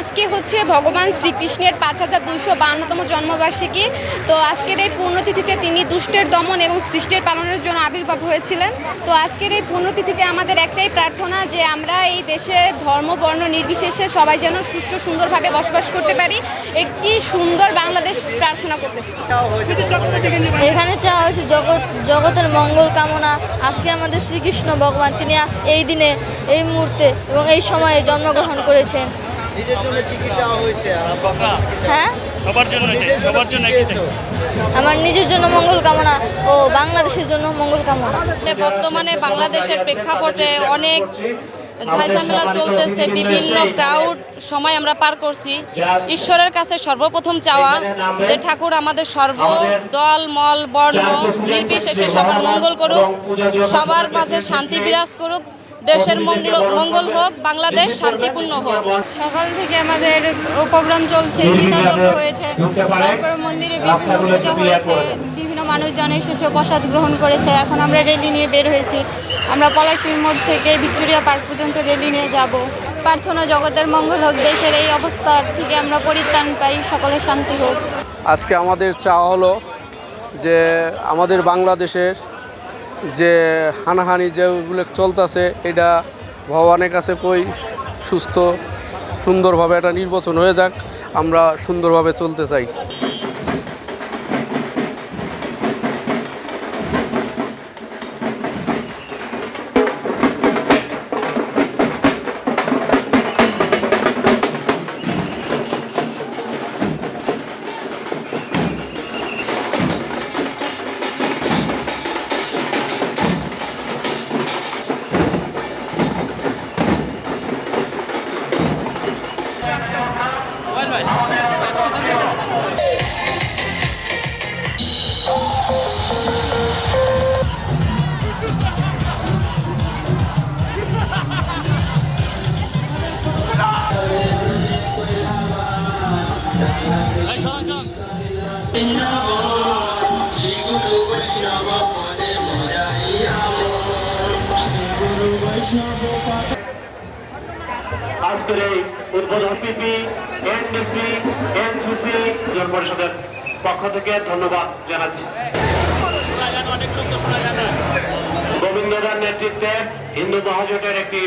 আজকে হচ্ছে ভগবান শ্রীকৃষ্ণের পাঁচ হাজার দুইশো বাহান্নতম জন্মবার্ষিকী। তো আজকের এই পুণ্যতিথিতে তিনি দুষ্টের দমন এবং সৃষ্টির পালনের জন্য আবির্ভাব হয়েছিলেন। তো আজকের এই পুণ্যতিথিতে আমাদের একটাই প্রার্থনা যে আমরা এই দেশে ধর্ম, বর্ণ নির্বিশেষে সবাই যেন সুষ্ঠু, সুন্দরভাবে বসবাস করতে পারি। একটি সুন্দর বাংলাদেশ প্রার্থনা করতেছি। এখানে চাওয়া হয়েছে জগৎ, জগতের মঙ্গল কামনা। আজকে আমাদের শ্রীকৃষ্ণ ভগবান, তিনি এই দিনে, এই মুহূর্তে এবং এই সময়ে জন্মগ্রহণ করেছেন। নিজের জন্য কি কি চাওয়া হয়েছে হ্যাঁ? সবার জন্য চাই, নিজের জন্য সবার জন্য আমার নিজের জন্য মঙ্গল কামনা ও বাংলাদেশের জন্য মঙ্গল কামনা। বর্তমানে বাংলাদেশের প্রেক্ষাপটে অনেক ঝাইঝামেলা চলতেছে বিভিন্ন ক্রাউড সময় আমরা পার করছি। ঈশ্বরের কাছে সর্বপ্রথম চাওয়া যে ঠাকুর আমাদের সর্ব দল মল বর্ণ নির্বিশেষে সবার মঙ্গল করুক সবার মাঝে শান্তি বিরাজ করুক দেশের মঙ্গল মঙ্গল হোক বাংলাদেশ শান্তিপূর্ণ হোক। সকাল থেকে আমাদের প্রোগ্রাম চলছে হয়েছে। তারপরে মন্দিরে বিভিন্ন পূজা হয়েছে বিভিন্ন মানুষজন এসেছে প্রসাদ গ্রহণ করেছে। এখন আমরা রেলি নিয়ে বের হয়েছি। আমরা পলাশির মোড় থেকে ভিক্টোরিয়া পার্ক পর্যন্ত রেলি নিয়ে যাব। প্রার্থনা জগতের মঙ্গল হোক দেশের এই অবস্থার থেকে আমরা পরিত্রাণ পাই সকলের শান্তি হোক। আজকে আমাদের চাওয়া হলো যে আমাদের বাংলাদেশের যে হানাহানি যেগুলো চলতেছে, এটা ভগবানের কাছে কই সুস্থ, সুন্দরভাবে এটা নির্বাচন হয়ে যাক, আমরা সুন্দরভাবে চলতে চাই। আজকের এই উদ্বোধন পিপি, এনডিসি, এনসিসি পরিষদের পক্ষ থেকে ধন্যবাদ জানাচ্ছি। গোবিন্দদার নেতৃত্বে হিন্দু মহাজোটের একটি